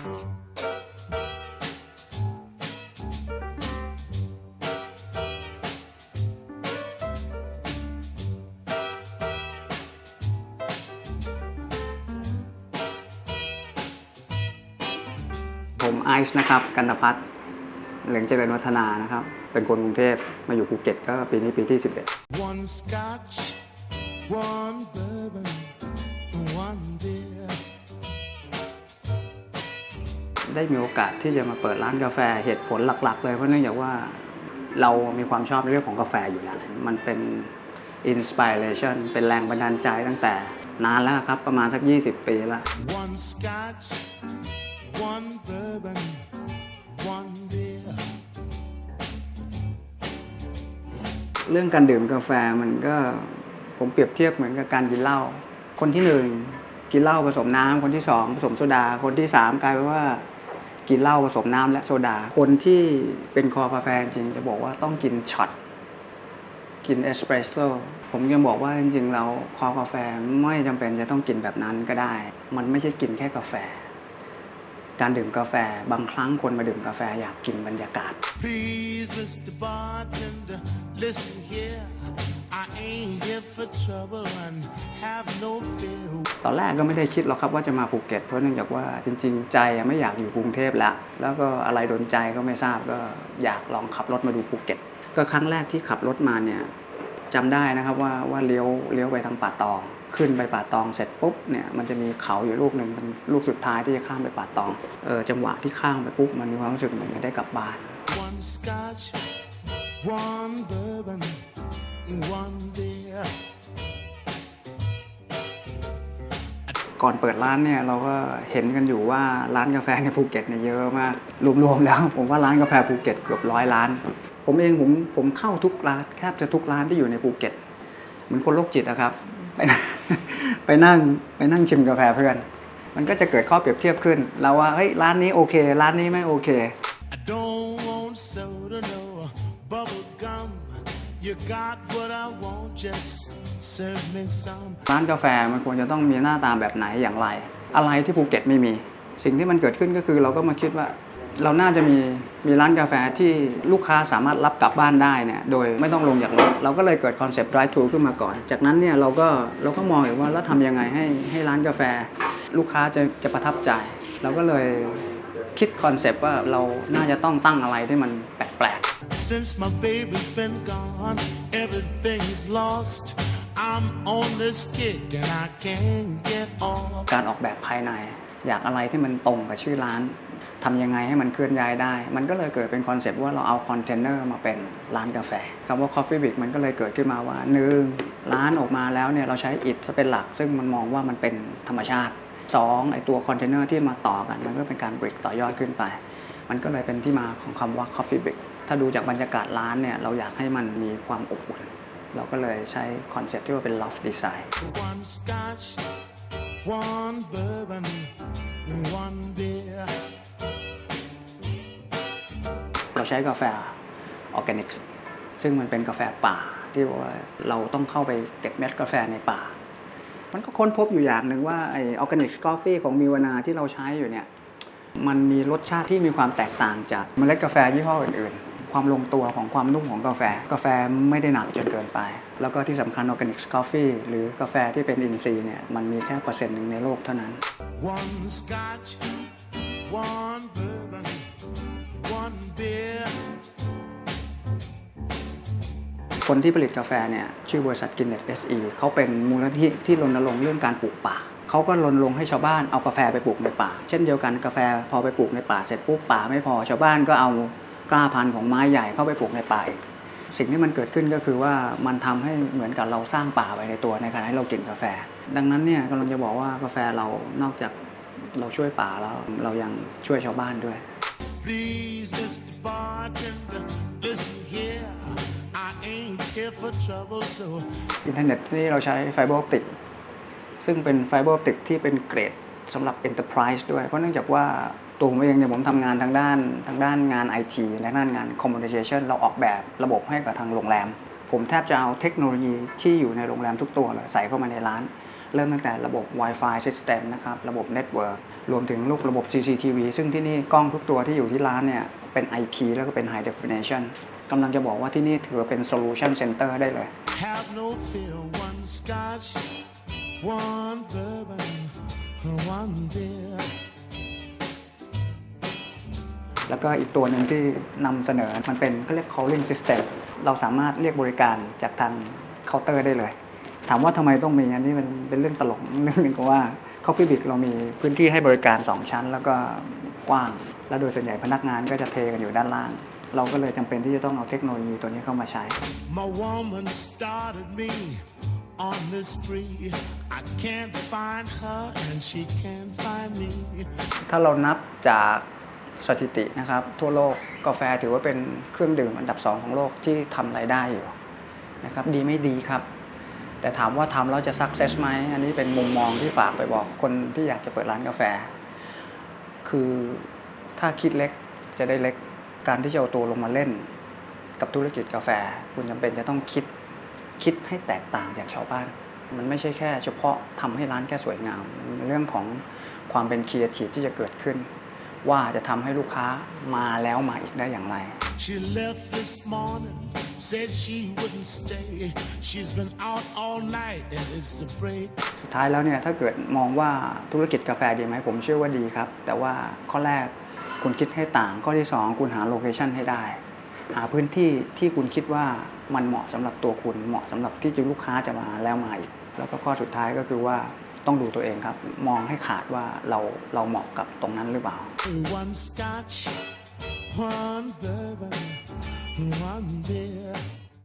ผมไอซ์นะครับกันตพัฒน์เหลืองเจริญวัฒนานะครับ เป็นคนกรุงเทพมาอยู่ภูเก็ตก็ปีนี้ปีที่ 11 One scotch, one bourbon, one beer. ได้มีโอกาสที่จะมาเปิดร้านกาแฟเหตุผลหลัก ๆ เลยเพราะเนื่องจากว่าเรามีความชอบในเรื่องของกาแฟอยู่แล้ว มันเป็นอินสปิเรชันเป็นแรงบันดาลใจตั้งแต่นานแล้วครับ ประมาณสัก 20 ปีแล้ว One scotch, one bourbon, one beer. เรื่องการดื่มกาแฟมันก็ผมเปรียบเทียบเหมือนกับการกินเหล้า คนที่หนึ่งกินเหล้าผสมน้ำคนที่สองผสมโซดา คนที่สามกลายเป็นว่า กินเหล้าผสมน้ำและโซดา คนที่เป็นคอกาแฟจริงจะบอกว่าต้องกินช็อตกินเอสเปรสโซ่ผมยังบอกว่าจริงๆเราคอกาแฟไม่จำเป็นจะต้องกินแบบนั้นก็ได้ มันไม่ใช่กินแค่กาแฟ การดื่มกาแฟบางครั้งคนมาดื่มกาแฟอยากกินบรรยากาศ Please, Mr. Bartender, listen here. I ain't here for trouble and have no. ตอนแรกก็ไม่ได้คิดหรอกครับว่าจะมาภูเก็ต เพราะเนื่องจากว่าจริง ๆ ใจไม่อยากอยู่กรุงเทพแล้ว แล้วก็อะไรโดนใจก็ไม่ทราบก็อยากลองขับรถมาดูภูเก็ต ก็ครั้งแรกที่ขับรถมาเนี่ยจำได้นะครับว่าว่าเลี้ยวเลี้ยวไปทางป่าตอง ขึ้นไปป่าตองเสร็จปุ๊บเนี่ยมันจะมีเขาอยู่ลูกหนึ่งเป็นลูกสุดท้ายที่จะข้ามไปป่าตองเออจังหวะที่ข้ามไปปุ๊บมันมีความรู้สึกเหมือนจะได้กลับบ้าน One scotch, one bourbon, ก่อนเปิดร้านเนี่ยเราก็เห็นกันอยู่ว่าร้านกาแฟในภูเก็ตเนี่ยเยอะมากรวมๆแล้ว ผมว่าร้านกาแฟภูเก็ตเกือบร้อยร้าน ผมเองผมผมเข้าทุกร้านแทบจะทุกร้านที่อยู่ในภูเก็ตเหมือนคนโรคจิตอะครับ ไปนั่งไปนั่งไปนั่งชิมกาแฟเพื่อน มันก็จะเกิดข้อเปรียบเทียบขึ้น เราว่าเฮ้ยร้านนี้โอเค ร้านนี้ไม่โอเค I don't want soda, no bubble gum. ร้านกาแฟมันควรจะต้องมีหน้าตาแบบไหนอย่างไร อะไรที่ภูเก็ตไม่มี สิ่งที่มันเกิดขึ้นก็คือเราก็มาคิดว่า เราน่าจะมีมีร้านกาแฟที่ลูกค้าสามารถรับกลับบ้านได้เนี่ยโดยไม่ต้องลงจากรถเราก็เลยเกิดคอนเซปต์ drive thru ขึ้นมาก่อน จากนั้นเนี่ยเราก็เราก็มองอยู่ว่าแล้วทำยังไงให้ให้ร้านกาแฟ ลูกค้าจะจะประทับใจเราก็เลย คิดคอนเซปต์ว่าเราน่าจะต้องตั้งอะไรที่มันแปลก Since my baby's been gone, everything's lost. I'm on this kick and I can't get off. ๆการออกแบบภายใน อยากอะไรที่มันตรงกับชื่อร้านทำยังไงให้มันเคลื่อนย้ายได้ มันก็เลยเกิดเป็นคอนเซปต์ว่าเราเอาคอนเทนเนอร์มาเป็นร้านกาแฟคำว่า Coffee Brick มันก็เลยเกิดขึ้นมาว่าหนึ่งร้านออกมาแล้วเนี่ยเราใช้อิฐเป็นหลัก ซึ่งมันมองว่ามันเป็นธรรมชาติ สองไอตัวคอนเทนเนอร์ที่มาต่อกัน มันก็เป็นการบริกต่อยอดขึ้นไป มันก็เลยเป็นที่มาของคำว่า Coffee Brick ถ้าดูจากบรรยากาศร้านเนี่ย เราอยากให้มันมีความอบอุ่น เราก็เลยใช้คอนเซปต์ที่ว่าเป็น loft design One scotch, one bourbon, one beer. เราใช้กาแฟออร์แกนิกซึ่งมันเป็นกาแฟป่าที่บอกว่าเราต้องเข้าไปเก็บเม็ดกาแฟในป่า มันก็ค้นพบอยู่อย่างหนึ่งว่าไอออร์แกนิกกาแฟของมิวนาที่เราใช้อยู่เนี่ยมันมีรสชาติที่มีความแตกต่างจากเมล็ดกาแฟยี่ห้ออื่นๆ ความลงตัวของความนุ่มของกาแฟ กาแฟไม่ได้หนักจนเกินไป แล้วก็ที่สำคัญออร์แกนิกกาแฟหรือกาแฟที่เป็นอินทรีย์เนี่ยมันมีแค่เปอร์เซ็นต์หนึ่งในโลกเท่านั้น One scotch, one bourbon, one คนที่ผลิตกาแฟเนี่ยชื่อบริษัทกินเน็ต SE เขาเป็นมูลนิธิที่รณรงค์เรื่องการปลูกป่าเขาก็รณรงค์ให้ชาวบ้านเอากาแฟไปปลูกในป่า เช่นเดียวกันกาแฟพอไปปลูกในป่าเสร็จปุ๊บป่าไม่พอชาวบ้านก็เอากล้าพันธุ์ของไม้ใหญ่เข้าไปปลูกในป่าสิ่งที่มันเกิดขึ้นก็คือว่ามันทำให้เหมือนกับเราสร้างป่าไว้ในตัวในขณะที่เรากินกาแฟ ดังนั้นเนี่ยกำลังจะบอกว่ากาแฟเรานอกจากเราช่วยป่าแล้วเรายังช่วยชาวบ้านด้วย Please, Mr. Bartender, listen here. อินเทอร์เน็ตที่เราใช้ไฟเบอร์ออปติกซึ่งเป็นไฟเบอร์ออปติกที่เป็นเกรดสำหรับ Enterprise ด้วย เพราะเนื่องจากว่าตัวผมเองเนี่ยผมทำงานทางด้านทางด้านงาน IT และด้านงาน Communication เราออกแบบระบบให้กับทางโรงแรม ผมแทบจะเอาเทคโนโลยีที่อยู่ในโรงแรมทุกตัวเลยใส่เข้ามาในร้าน เริ่มตั้งแต่ระบบ Wi-Fi System นะครับ ระบบ Network รวมถึงลูกระบบ CCTV ซึ่งที่นี่กล้องทุกตัวที่อยู่ที่ร้านเนี่ยเป็น IP แล้วก็เป็น High Definition กำลังจะบอกว่าที่นี่ถือว่าเป็น Solution Center ได้เลย Have no fear, one scotch, one bourbon, one beer. แล้วก็อีกตัวหนึ่งที่นำเสนอมันเป็นก็เรียก calling system เราสามารถเรียกบริการจากทางเคาน์เตอร์ได้เลย ถามว่าทำไมต้องมีอันนี้มันเป็นเรื่องตลกเรื่องหนึงก็ว่า Coffee Bit เรามีพื้นที่ให้บริการ 2 ชั้น แล้วก็กว้าง แล้วโดยส่วนใหญ่พนักงานก็จะเทกันอยู่ด้านล่าง เราก็เลยจำเป็นที่จะต้องเอาเทคโนโลยีตัวนี้เข้ามาใช้ My woman started me on this spree. I can't find her and she can't find me. ถ้าเรานับจากสถิตินะครับทั่วโลกกาแฟถือว่าเป็นเครื่องดื่มอันดับสองของโลกที่ทำรายได้อยู่นะครับดีไม่ดีครับ แต่ถามว่าทำแล้วจะ success ไหมอันนี้เป็นมุมมองที่ฝากไปบอกคนที่อยากจะเปิดร้านกาแฟ คือถ้าคิดเล็กจะได้เล็ก การที่จะเอาตัวลงมาเล่น กับธุรกิจกาแฟ คุณจำเป็นจะต้องคิดคิดให้แตกต่างจากชาวบ้าน มันไม่ใช่แค่ เฉพาะทำให้ร้านแค่สวยงามมันเป็นเรื่องของความเป็นครีเอทีฟที่จะเกิดขึ้น ว่าจะทำให้ลูกค้ามาแล้วมาอีกได้อย่างไร She left this morning, said she wouldn't stay. She's been out all night and it's the break. สุดท้ายแล้วเนี่ยถ้าเกิดมองว่าธุรกิจกาแฟดีไหมผมเชื่อว่าดีครับ แต่ว่าข้อแรก คุณคิดให้ต่าง ข้อที่ 2 คุณหาโลเคชันให้ได้ หาพื้นที่ที่คุณคิดว่ามันเหมาะสำหรับตัวคุณ เหมาะสำหรับที่จะลูกค้าจะมาแล้วมาอีก แล้วก็ข้อสุดท้ายก็คือว่าต้องดูตัวเองครับ มองให้ขาดว่าเราเราเหมาะกับตรงนั้นหรือเปล่า One scotch, one bourbon, one beer.